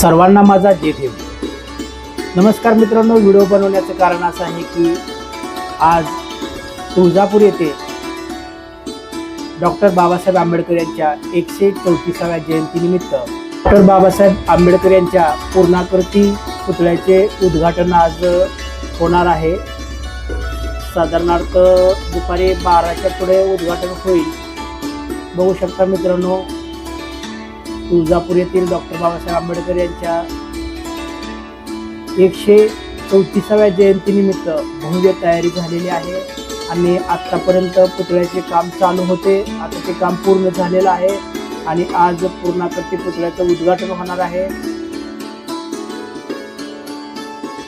सर्वांना माझा जे ठेव नमस्कार मित्रांनो व्हिडिओ बनवण्याचं कारण असं आहे की आज तुळजापूर येथे डॉक्टर बाबासाहेब आंबेडकर यांच्या एकशे चौतीसाव्या जयंतीनिमित्त डॉक्टर बाबासाहेब आंबेडकर यांच्या पूर्णाकृती पुतळ्याचे उद्घाटन आज होणार आहे. साधारणार्थ दुपारी बाराच्या पुढे उद्घाटन होईल. बघू शकता मित्रांनो तुळजापूर येथील डॉक्टर बाबासाहेब आंबेडकर यांच्या एकशे चौतीसाव्या जयंतीनिमित्त भव्य तयारी झालेली आहे. आणि आत्तापर्यंत पुतळ्याचे काम चालू होते. आता ते काम पूर्ण झालेलं आहे आणि आज पूर्णाकृती पुतळ्याचं उद्घाटन होणार आहे.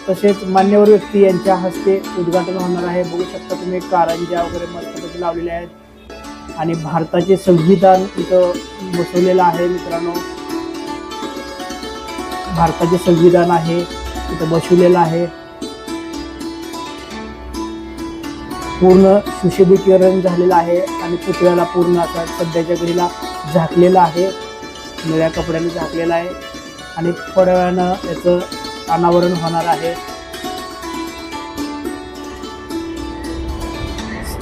तसेच मान्यवर व्यक्ती यांच्या हस्ते उद्घाटन होणार आहे. बघू शकता तुम्ही कारंज्या वगैरे मस्तपैकी लावलेल्या आहेत. आणि भारताचे संविधान इथं बसवलेलं आहे मित्रांनो. भारताचे संविधान आहे तिथं बसवलेलं आहे. पूर्ण सुशोभीकरण झालेलं आहे आणि पुतळ्याला पूर्ण असा सध्याच्या घडीला झाकलेलं आहे. निळ्या कपड्याने झाकलेलं आहे आणि थोड्या वेळानं याचं अनावरण होणार आहे.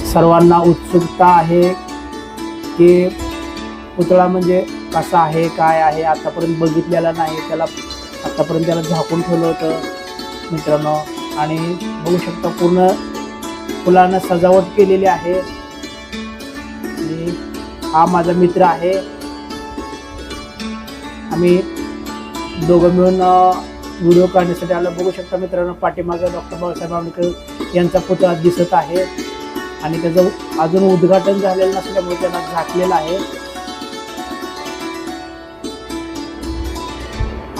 सर्वांना उत्सुकता आहे की पुतळा म्हणजे कसा आहे काय आहे आतापर्यंत बघितलेला नाही. त्याला आतापर्यंत त्याला झाकून ठेवलं होतं मित्रांनो. आणि बघू शकता पूर्ण फुलानं सजावट केलेली आहे. आणि हा माझा मित्र आहे. आम्ही दोघं मिळून व्हिडिओ काढण्यासाठी आलो. बघू शकता मित्रांनो पाठीमागं डॉक्टर बाबासाहेब आंबेडकर यांचा पुतळा दिसत आहे. आणि त्याचं अजून उद्घाटन झालेलं नसल्यामुळे त्यांना झाकलेलं आहे.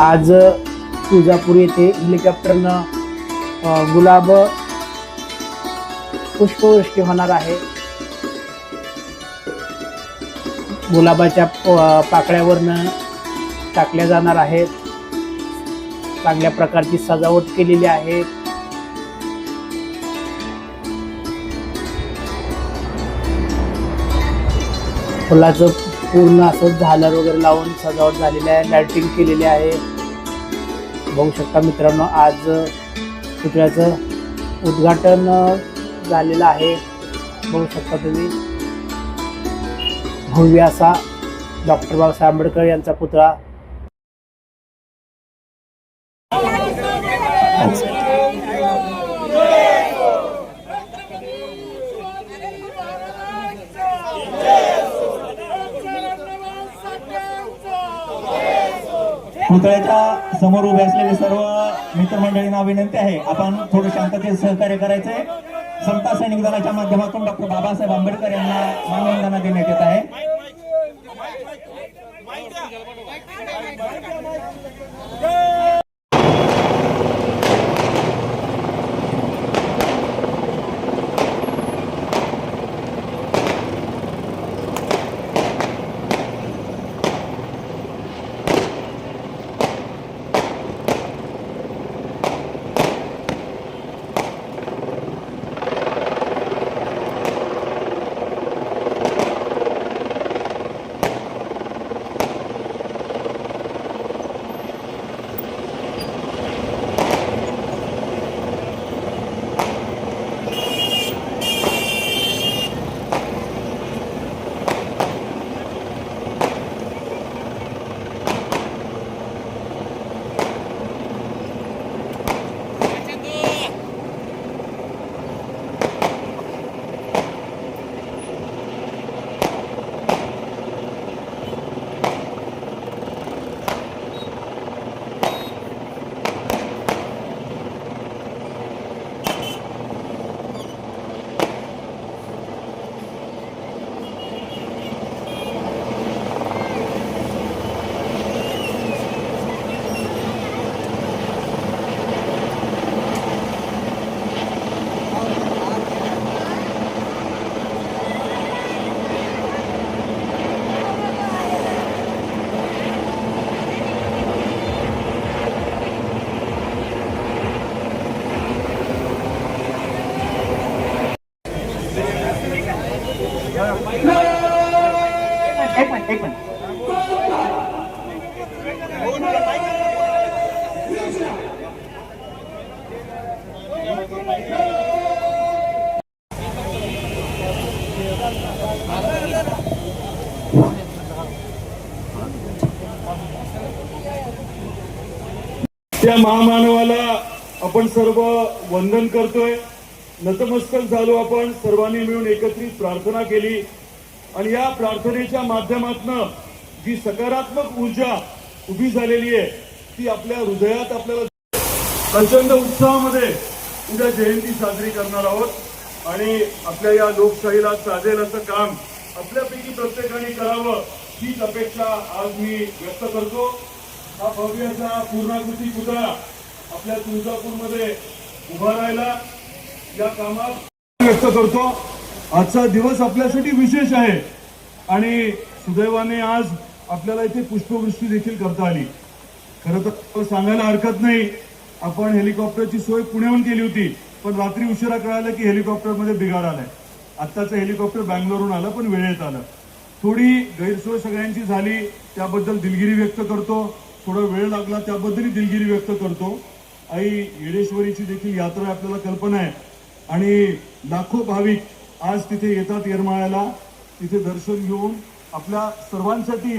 आज तुळजापूर येथे हेलिकॉप्टरनं गुलाब पुष्पवृष्टी होणार आहे. गुलाबाच्या पाकळ्यावरनं टाकल्या जाणार आहेत. चांगल्या प्रकारची सजावट केलेली आहे. फुलाचं पूर्ण असं झालर वगैरे लावून सजावट झालेली आहे लायटिंग केलेली आहे. बघू शकता मित्रांनो आज पुतळ्याचं उद्घाटन झालेलं आहे. बघू शकता तुम्ही. भव्य असा डॉक्टर बाबासाहेब आंबेडकर यांचा पुतळा. पुतळ्याच्या समोर उभे असलेले सर्व मित्रमंडळींना विनंती आहे. आपण थोडं शांततेत सहकार्य करायचंय. समता सैनिक दलाच्या माध्यमातून डॉक्टर बाबासाहेब आंबेडकर यांना मानवंदना देण्यात येत आहे. त्या महामानवाला आपण सर्व वंदन करतोय. नतमस्तक झालो आपण. सर्वांनी मिळून एकत्रित प्रार्थना केली. आणि या प्रार्थनेच्या माध्यमातनं जी सकारात्मक ऊर्जा उभी झालेली आहे ती आपल्या हृदयात आपल्याला प्रचंड उत्साहामध्ये उद्या जयंती साजरी करणार आहोत. आणि आपल्या या लोकशाहीला साजेल असं काम आपल्यापैकी प्रत्येकाने करावं हीच अपेक्षा आज मी व्यक्त करतो. हा भव्य असा पूर्णाकृती पुतळा आपल्या तुळजापूरमध्ये उभा राहिला. या कामात व्यक्त करतो. आजचा दिवस आपल्यासाठी विशेष आहे. आणि सुदैवाने आज आपल्याला इथे पुष्पवृष्टी देखील करता आली. खरं तर सांगायला हरकत नाही आपण हेलिकॉप्टरची सोय पुण्याहून केली होती पण रात्री उशिरा कळालं की हेलिकॉप्टरमध्ये बिघाड आलाय. आत्ताचं हेलिकॉप्टर बँगलोरहून आलं पण वेळेत आलं. थोडी गैरसोय सगळ्यांची झाली त्याबद्दल दिलगिरी व्यक्त करतो. थोडा वेळ लागला त्याबद्दलही दिलगिरी व्यक्त करतो. आई येडेश्वरीची देखील यात्रा आपल्याला कल्पना आहे. आणि लाखो भाविक आज तिथे येतात येरमाळ्याला तिथे दर्शन घेऊन आपल्या सर्वांसाठी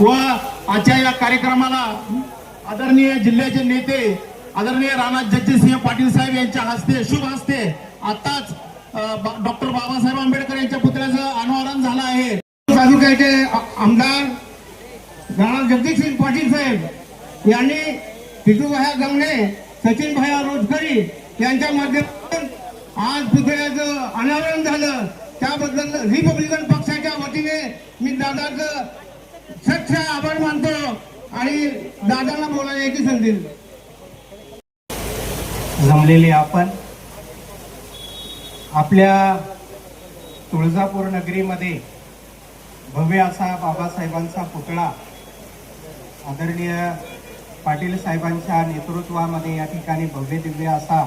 व आजच्या या कार्यक्रमाला आदरणीय जिल्ह्याचे नेते आदरणीय राणा जगजितसिंह पाटील साहेब यांच्या हस्ते शुभ हस्ते आताच डॉक्टर बाबासाहेब आंबेडकर यांच्या पुतळ्याचं अनावरण झालं आहे. तालुक्याचे आमदार राणा जगजितसिंह पाटील साहेब यांनी टिटूभाया गंगणे सचिन भाया रोजकरी यांच्या माध्यमातून आज पुतळ्याचं अनावरण झालं. त्याबद्दल रिपब्लिकन पक्षाच्या वतीने मी दादाचं स्वच्छ आभार मानतो आणि दादाला बोलायची संधी जमलेले आपण आपल्या तुळजापूर नगरीमध्ये भव्य असा बाबासाहेबांचा पुतळा आदरणीय पाटील साहेबांच्या नेतृत्वामध्ये या ठिकाणी भव्य दिव्य असा